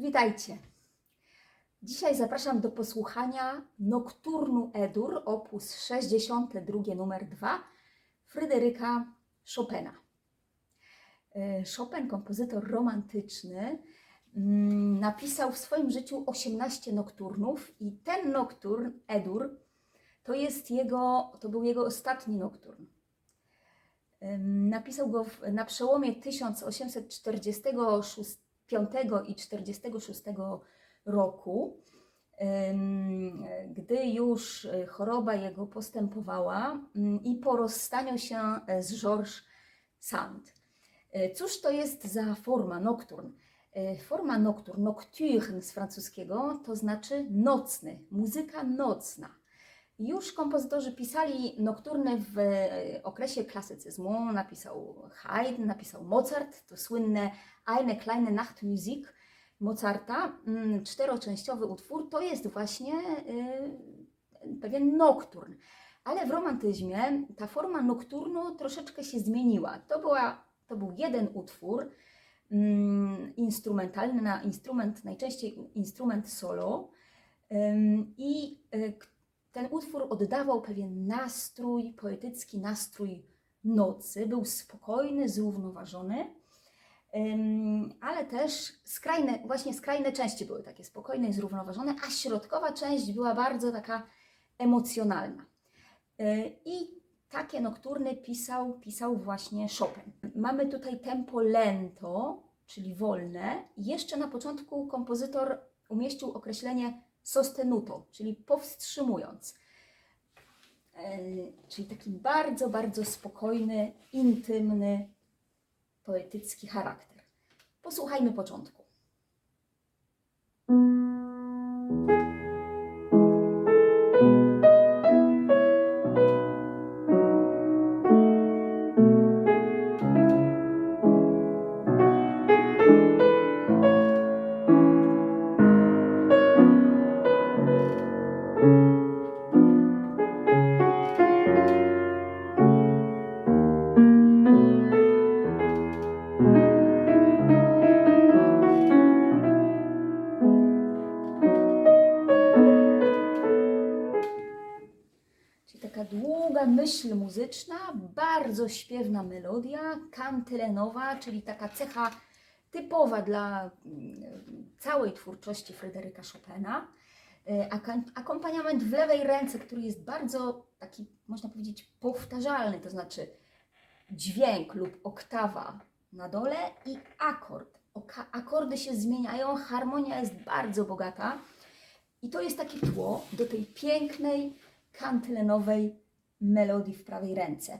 Witajcie. Dzisiaj zapraszam do posłuchania Nocturnu Edur, op. 62 numer 2 Fryderyka Chopina. E, Chopin, kompozytor romantyczny, mm, napisał w swoim życiu 18 nokturnów i ten nokturn Edur to jest jego, to był jego ostatni nokturn. Napisał go na przełomie 1845 i 46 roku, gdy już choroba jego postępowała ym, i po rozstaniu się e, z Georges Sand. E, Cóż to jest za forma nocturn? E, Forma nocturn, nocturne z francuskiego, to znaczy nocny, muzyka nocna. Już kompozytorzy pisali nokturny w okresie klasycyzmu. Napisał Haydn, napisał Mozart, to słynne Eine kleine Nachtmusik Mozarta, mm, czteroczęściowy utwór, to jest właśnie y, pewien nokturn. Ale w romantyzmie ta forma nokturnu troszeczkę się zmieniła. To, była, to był jeden utwór mm, instrumentalny, na instrument, najczęściej instrument solo. I y, ten utwór oddawał pewien nastrój, poetycki nastrój nocy. Był spokojny, zrównoważony, ale też skrajne, właśnie skrajne części były takie spokojne i zrównoważone, a środkowa część była bardzo taka emocjonalna. Yy, I takie nokturny pisał, pisał właśnie Chopin. Mamy tutaj tempo lento, czyli wolne. Jeszcze na początku kompozytor umieścił określenie sostenuto, czyli powstrzymując. Yy, Czyli taki bardzo, bardzo spokojny, intymny, poetycki charakter. Posłuchajmy początku. Muzyczna, bardzo śpiewna melodia, kantylenowa, czyli taka cecha typowa dla mm, całej twórczości Fryderyka Chopina. E, Akompaniament w lewej ręce, który jest bardzo taki, można powiedzieć, powtarzalny, to znaczy dźwięk lub oktawa na dole i akord. Akordy się zmieniają, harmonia jest bardzo bogata. I to jest takie tło do tej pięknej, kantylenowej melodii w prawej ręce.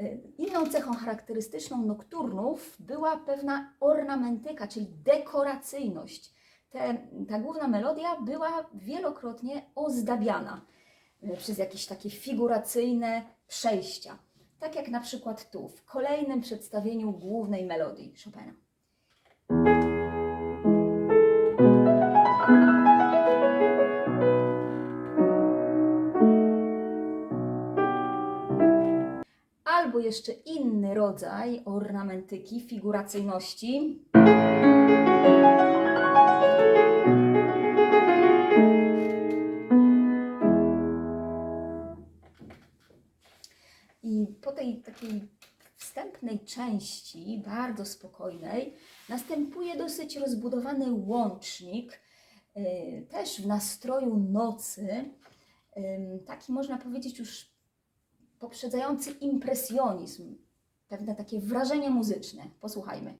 Y, Inną cechą charakterystyczną nokturnów była pewna ornamentyka, czyli dekoracyjność. Te, ta główna melodia była wielokrotnie ozdabiana y, przez jakieś takie figuracyjne przejścia. Tak jak na przykład tu, w kolejnym przedstawieniu głównej melodii Chopina. Jeszcze inny rodzaj ornamentyki, figuracyjności. I po tej takiej wstępnej części, bardzo spokojnej, następuje dosyć rozbudowany łącznik, y, też w nastroju nocy, taki można powiedzieć już poprzedzający impresjonizm, pewne takie wrażenie muzyczne. Posłuchajmy.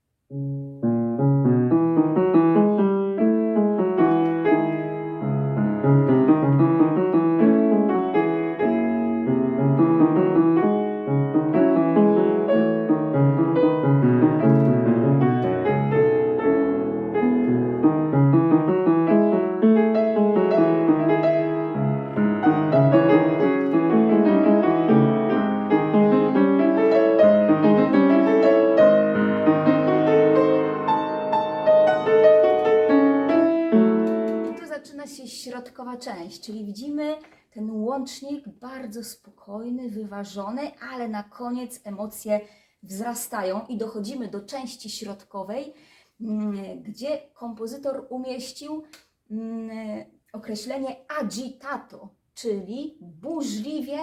Zaczyna się środkowa część, czyli widzimy ten łącznik bardzo spokojny, wyważony, ale na koniec emocje wzrastają i dochodzimy do części środkowej, mm, gdzie kompozytor umieścił mm, określenie agitato, czyli burzliwie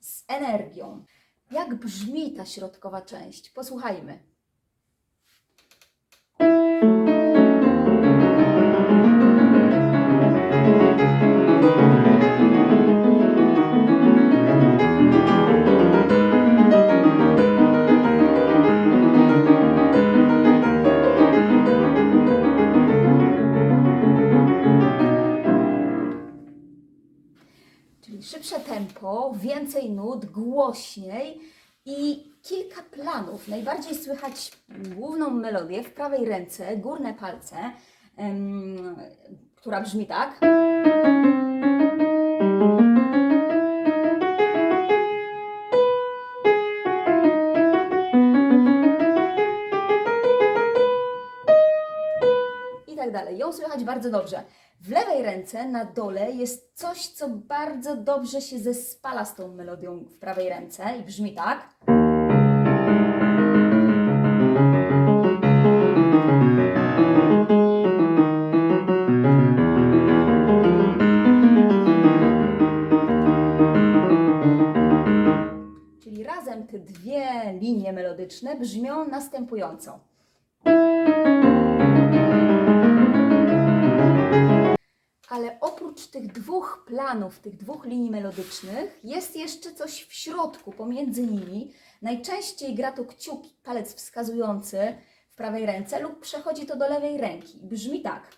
z energią. Jak brzmi ta środkowa część? Posłuchajmy. Głośniej i kilka planów. Najbardziej słychać główną melodię w prawej ręce, górne palce, em, która brzmi tak. i tak dalej. Ją słychać bardzo dobrze. W lewej ręce na dole jest coś, co bardzo dobrze się zespala z tą melodią w prawej ręce i brzmi tak. Czyli razem te dwie linie melodyczne brzmią następująco. Ale oprócz tych dwóch planów, tych dwóch linii melodycznych, jest jeszcze coś w środku, pomiędzy nimi. Najczęściej gra to kciuk, palec wskazujący w prawej ręce lub przechodzi to do lewej ręki. Brzmi tak.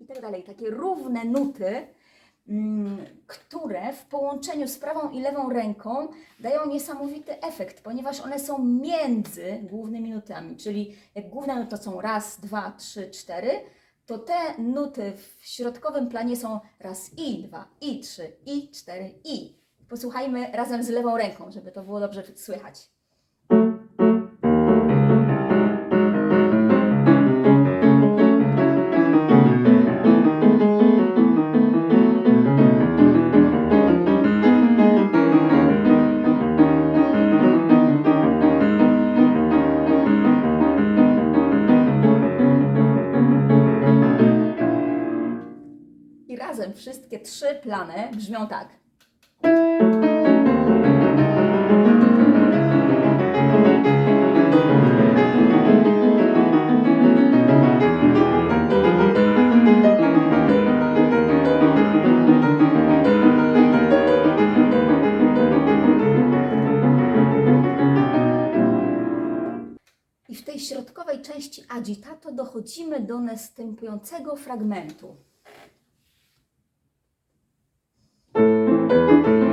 I tak dalej. Takie równe nuty, które w połączeniu z prawą i lewą ręką dają niesamowity efekt, ponieważ one są między głównymi nutami, czyli jak główne nuty to są raz, dwa, trzy, cztery, to te nuty w środkowym planie są raz i, dwa, i, trzy, i, cztery, i. Posłuchajmy razem z lewą ręką, żeby to było dobrze słychać. Plany brzmią tak. I w tej środkowej części agitato dochodzimy do następującego fragmentu. Música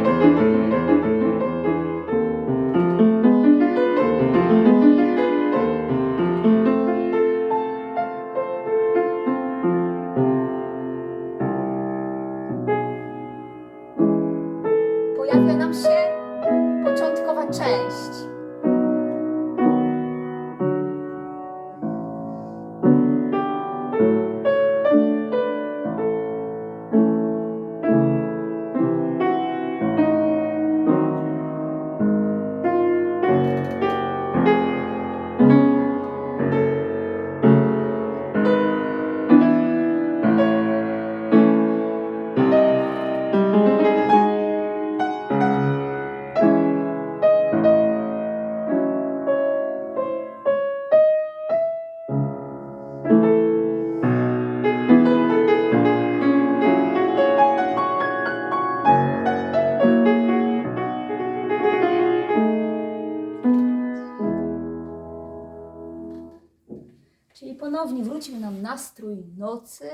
nastrój nocy,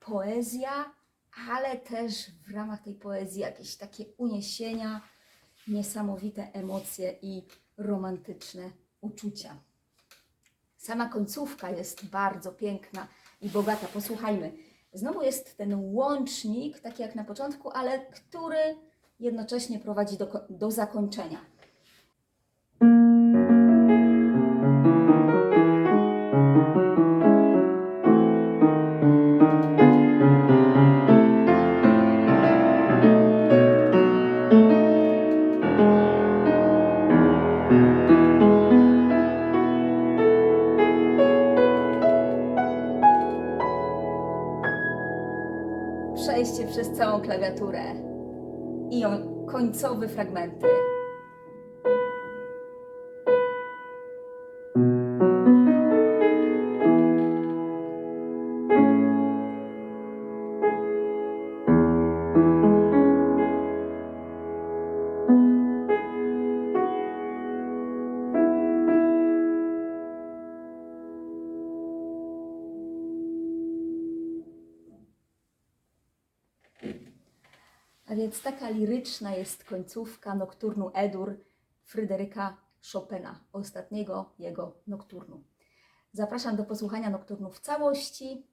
poezja, ale też w ramach tej poezji jakieś takie uniesienia, niesamowite emocje i romantyczne uczucia. Sama końcówka jest bardzo piękna i bogata. Posłuchajmy. Znowu jest ten łącznik, taki jak na początku, ale który jednocześnie prowadzi do, do zakończenia. Klawiaturę i końcowe fragmenty. Więc taka liryczna jest końcówka nokturnu Edur Fryderyka Chopina, ostatniego jego nokturnu. Zapraszam do posłuchania nokturnu w całości,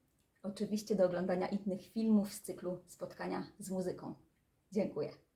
oczywiście do oglądania innych filmów z cyklu Spotkania z muzyką. Dziękuję.